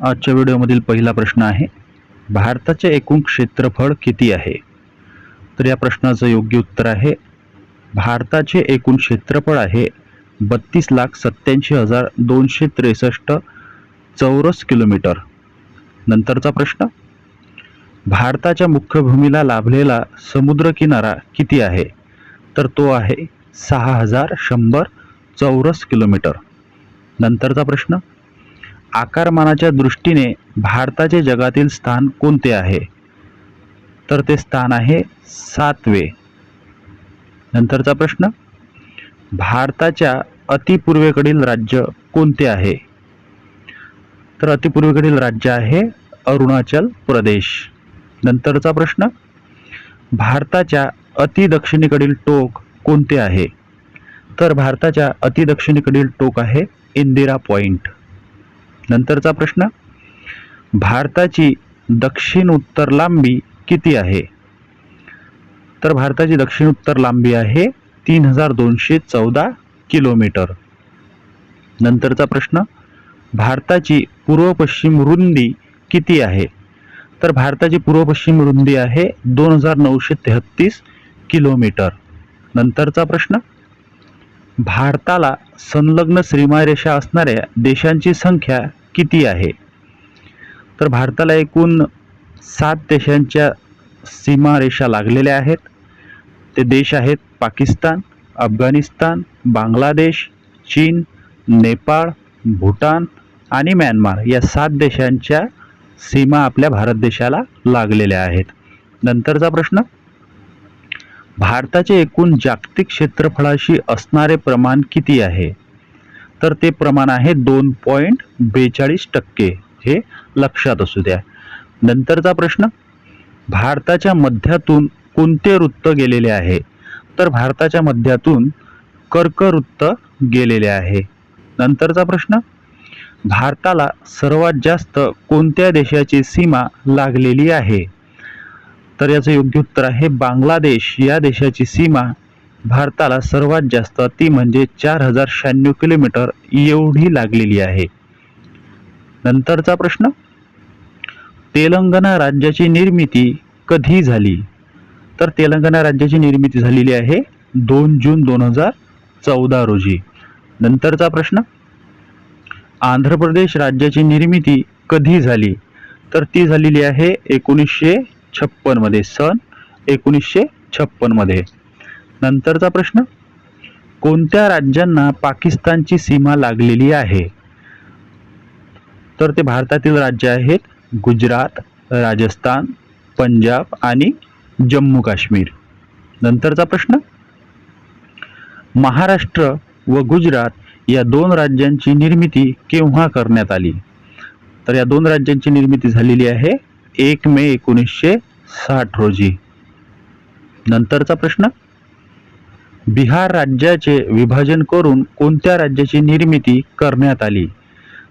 आजच्या व्हिडिओमधील पहिला प्रश्न आहे भारताचे एकूण क्षेत्रफळ किती आहे? तर या प्रश्नाचं योग्य उत्तर आहे भारताचे एकूण क्षेत्रफळ आहे बत्तीस लाख सत्त्याऐंशी हजार दोनशे त्रेसष्ट चौरस किलोमीटर. नंतरचा प्रश्न भारताच्या मुख्य भूमीला लाभलेला समुद्रकिनारा किती आहे? तर तो आहे सहा हजार शंभर चौरस किलोमीटर. नंतरचा प्रश्न आकारमानाच्या दृष्टीने भारताचे जगातील स्थान कोणते आहे? तर ते स्थान आहे सातवे. नंतरचा प्रश्न भारताच्या अतिपूर्वेकडील राज्य कोणते आहे? तर अतिपूर्वेकडील राज्य आहे अरुणाचल प्रदेश. नंतरचा प्रश्न भारताच्या अतिदक्षिणेकडील टोक कोणते आहे? तर भारताच्या अतिदक्षिणेकडील टोक आहे इंदिरा पॉइंट. नंतरचा प्रश्न. भारताची दक्षिण उत्तर लांबी किती आहे? तर भारताची दक्षिण उत्तर लांबी आहे तीन हजार दोनशे चौदा किलोमीटर. नंतरचा प्रश्न भारताची पूर्व पश्चिम रुंदी किती आहे? तर भारताची पूर्व पश्चिम रुंदी आहे दोन हजार नऊशे तेहत्तीस किलोमीटर. नंतरचा प्रश्न भारताला संलग्न सीमारेषा असणाऱ्या देशांची संख्या किती आहे? तर भारताला एकूण सात देशांच्या सीमारेषा लागलेल्या आहेत. ते देश आहेत पाकिस्तान अफगाणिस्तान बांगलादेश चीन नेपाळ भूटान आणि म्यानमार या सात देशांच्या सीमा आपल्या भारत देशाला लागलेल्या आहेत. नंतरचा प्रश्न भारताचे एकूण जागतिक क्षेत्रफळाशी असणारे प्रमाण किती आहे? तर ते प्रमाण आहे दोन पॉईंट बेचाळीस टक्के. हे लक्षात असू द्या. नंतरचा प्रश्न भारताच्या मध्यातून कोणते वृत्त गेलेले आहे? तर भारताच्या मध्यातून कर्कवृत्त गेलेले आहे. नंतरचा प्रश्न भारताला सर्वात जास्त कोणत्या देशाची सीमा लागलेली आहे? तर याचं योग्य उत्तर आहे बांगलादेश या देशाची सीमा भारताला सर्वात जास्त ती म्हणजे चार हजार शहाण्णव किलोमीटर एवढी लागलेली आहे. नंतरचा प्रश्न? तेलंगणा राज्याची निर्मिती कधी झाली? तर तेलंगणा राज्याची निर्मिती झालेली आहे दोन जून दोन हजार चौदा रोजी. नंतरचा प्रश्न? आंध्र प्रदेश राज्याची निर्मिती कधी झाली? तर ती झालेली आहे एकोणीसशे छप्पनमध्ये सन एकोणीसशे छप्पनमध्ये नंतरचा प्रश्न? कोणत्या राज्यांना पाकिस्तानची सीमा लागलेली आहे? तर ते भारतातील राज्य आहेत गुजरात राजस्थान पंजाब आणि जम्मू काश्मीर. नंतरचा प्रश्न? महाराष्ट्र व गुजरात या दोन राज्यांची निर्मिती केव्हा करण्यात आली? तर या दोन राज्यांची निर्मिती झालेली आहे एक मे एकोणीसशे साठ रोजी. नंतरचा प्रश्न? बिहार राज्याचे विभाजन करून कोणत्या राज्याची निर्मिती करण्यात आली?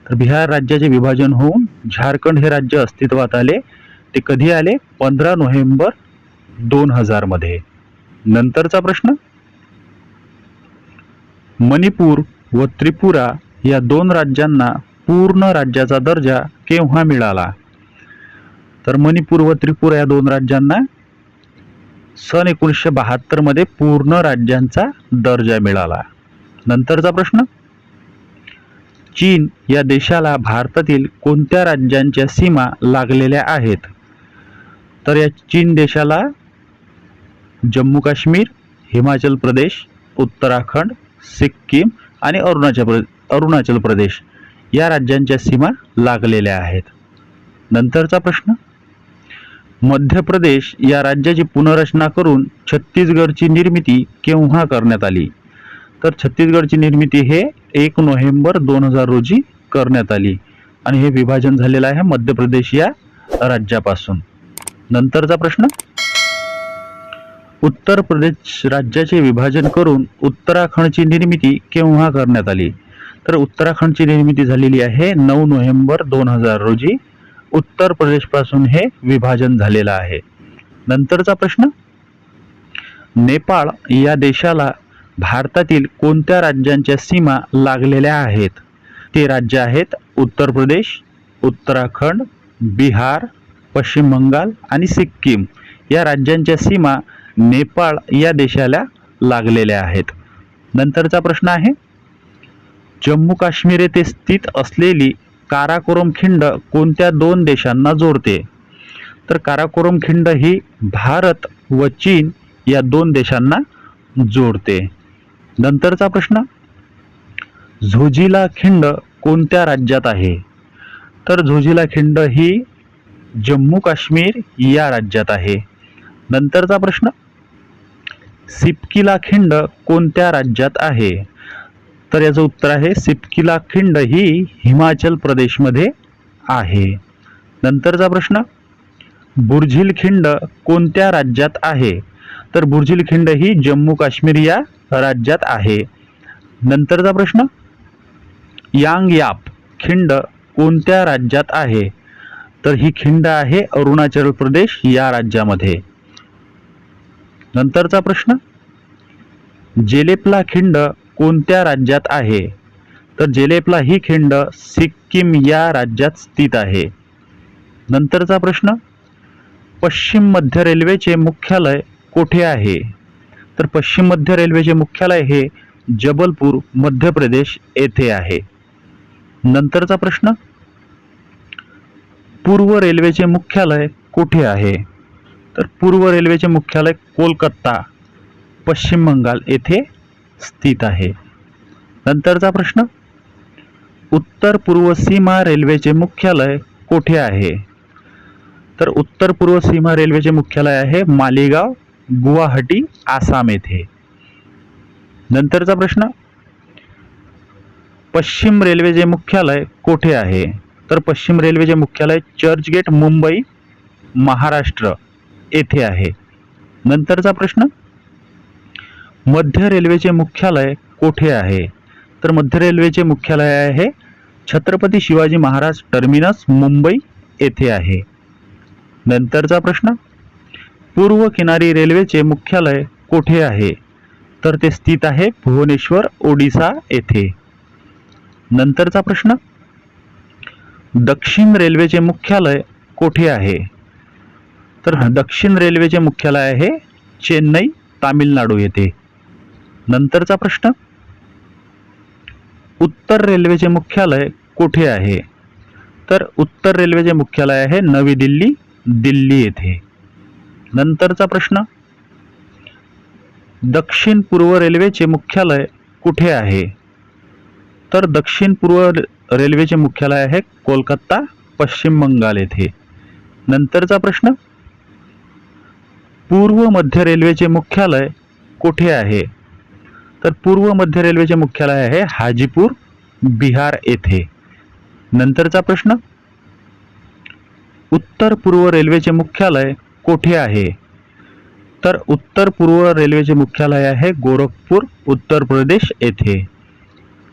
तर बिहार राज्याचे विभाजन होऊन झारखंड हे राज्य अस्तित्वात आले. ते कधी आले? पंधरा नोव्हेंबर दोन हजारमध्ये नंतरचा प्रश्न? मणिपूर व त्रिपुरा या दोन राज्यांना पूर्ण राज्याचा दर्जा केव्हा मिळाला? तर मणिपूर व त्रिपुरा या दोन राज्यांना सन एकोणीसशे बहात्तरमध्ये पूर्ण राज्यांचा दर्जा मिळाला. नंतरचा प्रश्न? चीन या देशाला भारतातील कोणत्या राज्यांच्या सीमा लागलेल्या आहेत? तर या चीन देशाला जम्मू काश्मीर हिमाचल प्रदेश उत्तराखंड सिक्कीम आणि अरुणाचल प्र अरुणाचल प्रदेश या राज्यांच्या सीमा लागलेल्या आहेत. नंतरचा प्रश्न? मध्य प्रदेश या राज्याची पुनर्रचना करून छत्तीसगडची निर्मिती केव्हा करण्यात आली? तर छत्तीसगडची निर्मिती हे एक नोव्हेंबर दोन हजार रोजी करण्यात आली. आणि हे विभाजन झालेलं आहे मध्य प्रदेश या राज्यापासून. नंतरचा प्रश्न? उत्तर प्रदेश राज्याचे विभाजन करून उत्तराखंडची निर्मिती केव्हा करण्यात आली? तर उत्तराखंडची निर्मिती झालेली आहे नऊ नोव्हेंबर दोन हजार रोजी. उत्तर प्रदेशपासून हे विभाजन झालेलं आहे. नंतरचा प्रश्न? नेपाळ या देशाला भारतातील कोणत्या राज्यांच्या सीमा लागलेल्या आहेत? ते राज्य आहेत उत्तर प्रदेश उत्तराखंड बिहार पश्चिम बंगाल आणि सिक्कीम. या राज्यांच्या सीमा नेपाळ या देशाला लागलेल्या आहेत. नंतरचा प्रश्न आहे? जम्मू काश्मीर येथे स्थित असलेली काराकोरम खिंड कोणत्या दोन देशांना जोडते? तर काराकोरम खिंड ही भारत व चीन या दोन देशांना जोडते. नंतरचा प्रश्न झोजिला खिंड कोणत्या राज्यात आहे? तर झोजिला खिंड ही जम्मू काश्मीर या राज्यात आहे. नंतरचा प्रश्न सिपकिला खिंड कोणत्या राज्यात आहे? तर याचं उत्तर आहे सिपकिला खिंड ही हिमाचल प्रदेशमध्ये आहे. नंतरचा प्रश्न बुर्झिल खिंड कोणत्या राज्यात आहे? तर बुर्झिल खिंड ही जम्मू काश्मीर या राज्यात आहे. नंतरचा प्रश्न यांग याप खिंड कोणत्या राज्यात आहे? तर ही खिंड आहे अरुणाचल प्रदेश या राज्यामध्ये. नंतरचा प्रश्न जेलेपला खिंड कोणत्या राज्यात आहे? तर जेलेपला ही खिंड सिक्कीम या राज्यात स्थित आहे. नंतरचा प्रश्न पश्चिम मध्य रेल्वेचे मुख्यालय कोठे आहे? तर पश्चिम मध्य रेल्वेचे मुख्यालय हे जबलपूर मध्य प्रदेश येथे आहे. नंतरचा प्रश्न पूर्व रेल्वेचे मुख्यालय कुठे आहे? तर पूर्व रेल्वेचे मुख्यालय कोलकाता पश्चिम बंगाल येथे स्थित आहे. नंतरचा प्रश्न? उत्तर पूर्व सीमा रेल्वेचे मुख्यालय कोठे आहे? तर उत्तर पूर्व सीमा रेल्वेचे मुख्यालय आहे मालेगाव गुवाहाटी आसाम येथे. नंतरचा प्रश्न? पश्चिम रेल्वेचे मुख्यालय कोठे आहे? तर पश्चिम रेल्वेचे मुख्यालय चर्चगेट मुंबई महाराष्ट्र येथे आहे. नंतरचा प्रश्न? मध्य रेल्वेचे मुख्यालय कोठे आहे? तर मध्य रेल्वेचे मुख्यालय आहे छत्रपती शिवाजी महाराज टर्मिनस मुंबई येथे आहे. नंतरचा प्रश्न पूर्व किनारी रेल्वेचे मुख्यालय कोठे आहे? तर ते स्थित आहे भुवनेश्वर ओडिसा येथे. नंतरचा प्रश्न दक्षिण रेल्वेचे मुख्यालय कोठे आहे? तर दक्षिण रेल्वेचे मुख्यालय आहे चेन्नई तामिळनाडू येथे. नंतरचा प्रश्न? उत्तर रेल्वेचे मुख्यालय कुठे आहे? तर उत्तर रेल्वेचे मुख्यालय आहे नवी दिल्ली दिल्ली येथे. नंतरचा प्रश्न? दक्षिण पूर्व रेल्वेचे मुख्यालय कुठे आहे? तर दक्षिण पूर्व रेल्वेचे मुख्यालय आहे कोलकाता पश्चिम बंगाल येथे. नंतरचा प्रश्न? पूर्व मध्य रेल्वेचे मुख्यालय कुठे आहे? तर पूर्व मध्य रेल्वेचे मुख्यालय आहे हाजीपूर बिहार येथे. नंतरचा प्रश्न? उत्तर पूर्व रेल्वेचे मुख्यालय कोठे आहे? तर उत्तर पूर्व रेल्वेचे मुख्यालय आहे गोरखपूर उत्तर प्रदेश येथे.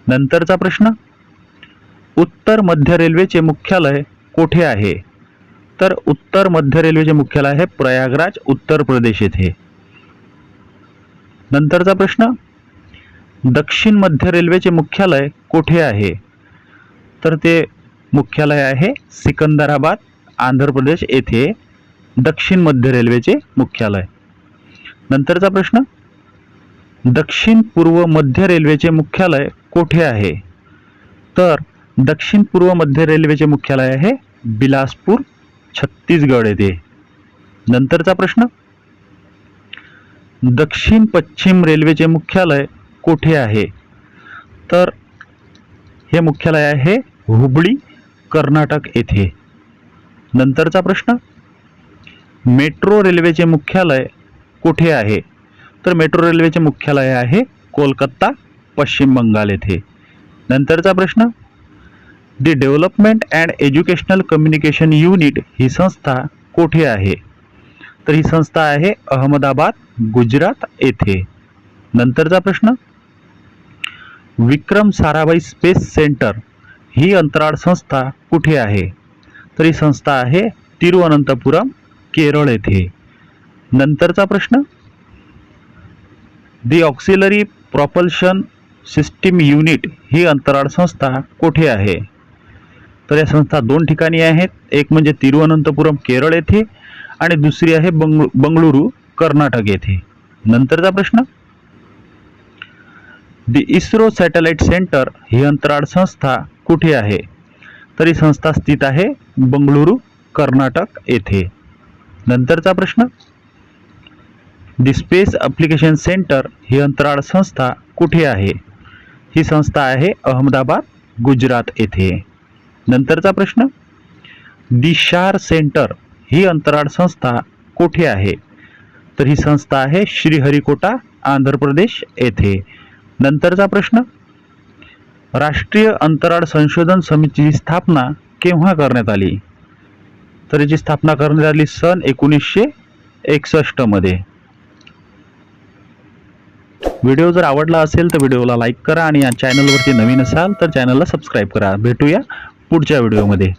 नंतरचा प्रश्न? उत्तर मध्य रेल्वेचे मुख्यालय कोठे आहे? तर उत्तर मध्य रेल्वेचे मुख्यालय आहे प्रयागराज उत्तर प्रदेश येथे. नंतरचा प्रश्न? दक्षिण मध्य रेल्वेचे मुख्यालय कोठे आहे? तर ते मुख्यालय आहे सिकंदराबाद आंध्र प्रदेश येथे दक्षिण मध्य रेल्वेचे मुख्यालय. नंतरचा प्रश्न दक्षिण पूर्व मध्य रेल्वेचे मुख्यालय कोठे आहे? तर दक्षिण पूर्व मध्य रेल्वेचे मुख्यालय आहे बिलासपूर छत्तीसगड येथे. नंतरचा प्रश्न दक्षिण पश्चिम रेल्वेचे मुख्यालय कोठे आहे? तर हे मुख्यालय आहे हुबळी कर्नाटक येथे. नंतरचा प्रश्न मेट्रो रेल्वेचे मुख्यालय कुठे आहे? तर मेट्रो रेल्वेचे मुख्यालय आहे कोलकाता पश्चिम बंगाल येथे. नंतरचा प्रश्न the development and educational communication unit ही संस्था कोठे आहे? तर ही संस्था आहे अहमदाबाद गुजरात येथे. नंतरचा प्रश्न विक्रम साराभाई स्पेस सेंटर ही अंतराळ संस्था कुठे आहे? तर ही संस्था आहे तिरुवनंतपुरम केरळ येथे. नंतरचा प्रश्न? The auxiliary propulsion system unit ही अंतराळ संस्था कुठे आहे? तर या संस्था दोन ठिकाणी आहेत. एक म्हणजे तिरुवनंतपुरम केरळ येथे आणि दुसरी आहे बंग बंगळुरू कर्नाटक येथे. नंतरचा प्रश्न? दी इस्रो सॅटेलाइट सेंटर ही अंतराळ संस्था कुठे आहे? तर ही संस्था स्थित आहे बंगळुरू कर्नाटक येथे. नंतरचा प्रश्न. दी स्पेस अप्लिकेशन सेंटर ही अंतराळ संस्था कुठे आहे? ही संस्था आहे अहमदाबाद गुजरात येथे. नंतरचा प्रश्न. दी शार सेंटर ही अंतराळ संस्था कुठे आहे? तर ही संस्था आहे श्रीहरिकोटा आंध्र प्रदेश येथे. नंतरचा प्रश्न? राष्ट्रीय अंतराळ संशोधन समितीची स्थापना केव्हा करण्यात आली? तर याची स्थापना करण्यात आली सन एकोणीसशे एकसष्टमध्ये व्हिडिओ जर आवडला असेल तर व्हिडिओला लाईक करा आणि या चॅनलवरती नवीन असाल तर चॅनलला सबस्क्राईब करा. भेटूया पुढच्या व्हिडिओमध्ये.